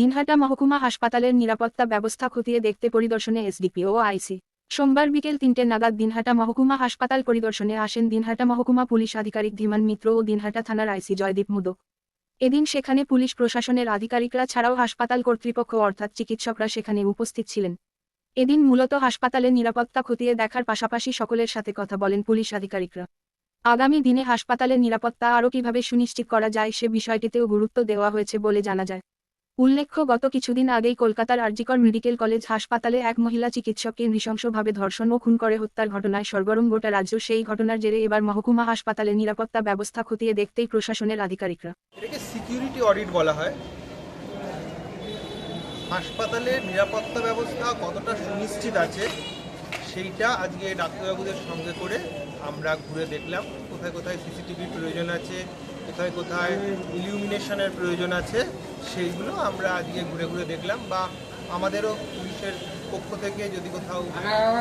দিনহাটা মহকুমা হাসপাতালের নিরাপত্তা ব্যবস্থা খতিয়ে দেখতে পরিদর্শনে এসডিপি ও আইসি। সোমবার বিকেল তিনটে নাগাদ দিনহাটা মহকুমা হাসপাতাল পরিদর্শনে আসেন দিনহাটা মহকুমা পুলিশ আধিকারিক ধীমান মিত্র ও দিনহাটা থানার আইসি জয়দীপ মুদক এদিন সেখানে পুলিশ প্রশাসনের আধিকারিকরা ছাড়াও হাসপাতাল কর্তৃপক্ষ অর্থাৎ চিকিৎসকরা সেখানে উপস্থিত ছিলেন। এদিন মূলত হাসপাতালের নিরাপত্তা খতিয়ে দেখার পাশাপাশি সকলের সাথে কথা বলেন পুলিশ আধিকারিকরা। আগামী দিনে হাসপাতালের নিরাপত্তা আরও কীভাবে সুনিশ্চিত করা যায় সে বিষয়টিতেও গুরুত্ব দেওয়া হয়েছে বলে জানা যায়। উল্লেখ্য, গত কিছুদিন আগেই কলকাতার আরজিকর মেডিকেল কলেজ হাসপাতালে এক মহিলা চিকিৎসককে নৃশংসভাবে ধর্ষণ ও খুন করে হত্যার ঘটনায় সরগরম গোটা রাজ্য। সেই ঘটনার জেরে এবার মহকুমা হাসপাতালে নিরাপত্তা ব্যবস্থা খতিয়ে দেখতেই প্রশাসনের আধিকারিকরা। এটাকে সিকিউরিটি অডিট বলা হয়। হাসপাতালের নিরাপত্তা ব্যবস্থা কতটা সুনিশ্চিত আছে, সেইটা আজকে ডাক্তারবাবুদের সঙ্গে করে আমরা ঘুরে দেখলাম। কোথায় কোথায় সিসিটিভির প্রয়োজন আছে কোথায় কোথায় ইলিউমিনেশনের প্রয়োজন আছে সেইগুলো আমরা আজকে ঘুরে ঘুরে দেখলাম বা আমাদেরও পুলিশের পক্ষ থেকে যদি কোথাও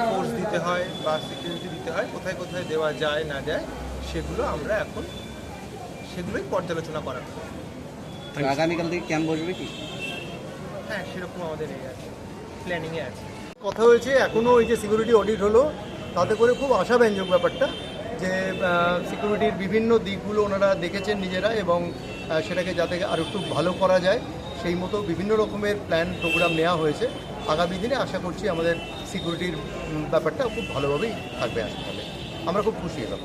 ফোর্স দিতে হয় বা সিকিউরিটি দিতে হয় কোথায় কোথায় দেওয়া যায় না যায় সেগুলো আমরা এখন সেগুলোই পর্যালোচনা করা আগামীকাল থেকে ক্যাম্প বসবে কি? হ্যাঁ সেরকম আমাদের এই আছে প্ল্যানিংয়ে আছে। কথা হয়েছে এখনও ওই যে সিকিউরিটি অডিট হলো তাতে করে খুব আশাব্যঞ্জক ব্যাপারটা। যে সিকিউরিটির বিভিন্ন দিকগুলো ওনারা দেখেছেন নিজেরা এবং সেটাকে যাতে আরও একটু ভালো করা যায়, সেই মতো বিভিন্ন রকমের প্ল্যান প্রোগ্রাম নেওয়া হয়েছে। আগামী দিনে আশা করছি আমাদের সিকিউরিটির ব্যাপারটা খুব ভালোভাবেই থাকবে আসতে হবে আমরা খুব খুশি হলাম